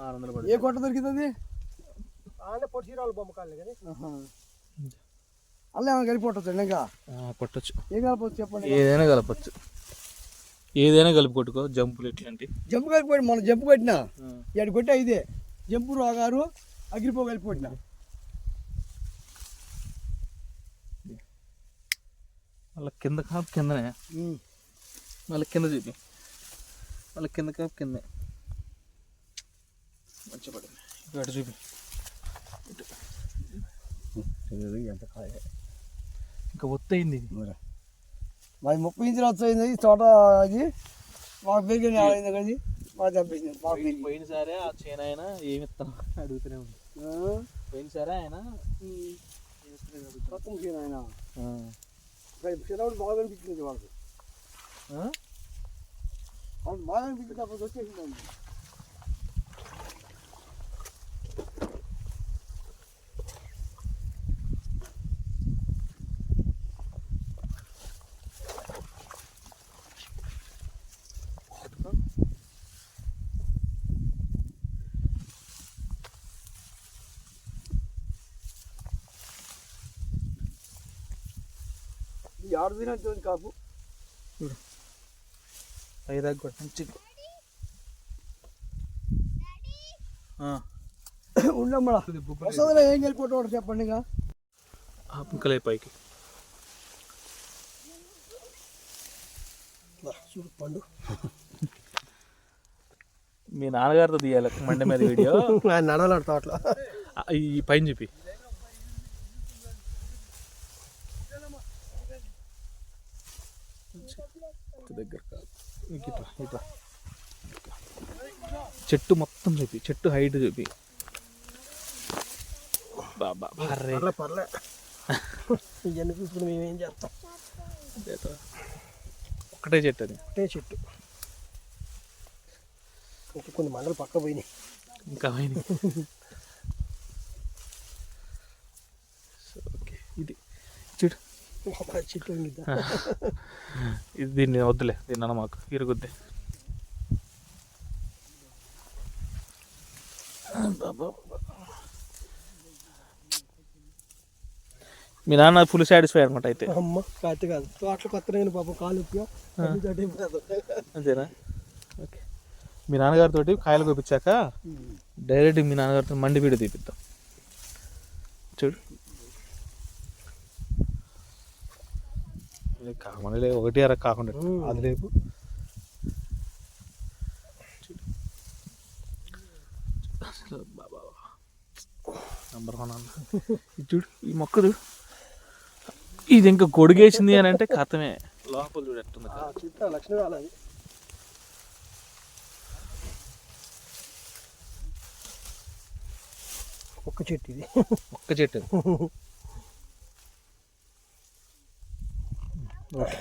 ఆరు వందలు ఏ పడుతుంది. కొట్ట దొరికింది అది? ఆనే పొట్టి చీరాలు బొమ్మ కాళ్ళు కానీ అలా ఏమైనా కలిపి ఇంకా? ఆ, కొట్టొచ్చు. ఏం కలపచ్చు చెప్పండి? ఏదైనా కలపచ్చు. ఏదైనా కలిపి కొట్టుకో జంపులు ఇట్లాంటి జంపు కలిపి మనం జంపు కొట్టినా ఏడు కొట్టే ఇదే. జంపు రోగారు అగ్రిపో కలిపి కొట్టినా. మళ్ళీ కింద కాపు కిందనే. మళ్ళీ కింద చూపి. మళ్ళీ కింద కాపు కిందే. ఇటు అటు చూపి. ఎంత కాయ. ఇంకా ఒత్తయింది ఇది. మరి. మాది ముప్పై ఇంచులు వచ్చింది ఈ తోట అది. మాకు పెరిగిన అయింది కదా మాకు దెబ్బింది మాకు పెరిగి పోయినసారే ఆ చైనా ఆయన ఏమి ఇస్తాను అడుగుతూనే ఉంది. పోయినసారే ఆయన మొత్తం చేయను ఆయన చిన్నప్పుడు బాగా అనిపించింది వాళ్ళకి వాళ్ళకి బాగా అనిపించింది అప్పుడు వచ్చేసిందండి ఈ ఆరు కాపు పైదాకా కూడా మంచిగా ఉండమ్మా వస్తుందిలే ఏం వెళ్ళిపోతాడు చెప్పండి ఇక పైకి చూడు పండు మీ నాన్నగారితో తీయాలి మండే మీద వీడియో ఆయన నడవలాడు తోటలో ఆ, ఈ పైన చూపి దగ్గర కాదు ఇంక ఇట్లా ఇట్లా. చెట్టు మొత్తం చూపి చెట్టు హైట్ చూపి. బాబా అర్రే పర్లే పర్లే. ఇవన్నీ చూసుకుని మేము చేస్తాం? ఒక్కటే చెట్టు అది. ఒకటే చెట్టు. ఇంకా కొన్ని మండలు పక్క పోయినాయి. ఇంకా పోయినాయి. ఓకే ఇది. చూడు ఇది దీన్ని వద్దులే దీన్ని అన్న మాకు ఇరుగుద్ది మీ నాన్న ఫుల్ సాటిస్ఫై అనమాట అయితే. అమ్మ కాతే కాదు. తోటలు కొత్త పాపం కాలు అంతేనా? ఓకే. మీ నాన్నగారితో కాయలు కోపించాక డైరెక్ట్ మీ నాన్నగారితో మండి వీడియో తీపిద్దాం. చూడు. ఇది కామన్లే ఒకటి అర కాకుండా అది లేపు నంబర్ వన్ అన్న. ఇది చూడు ఈ మొక్క చూడు ఇది ఇంకా గొడుగేసింది అని అంటే కథమే. లోపల చూడు ఎట్టుంది లక్ష్మీ ఒక్క చెట్టు ఇది. ఒక్క చెట్టు. అది. ఓకే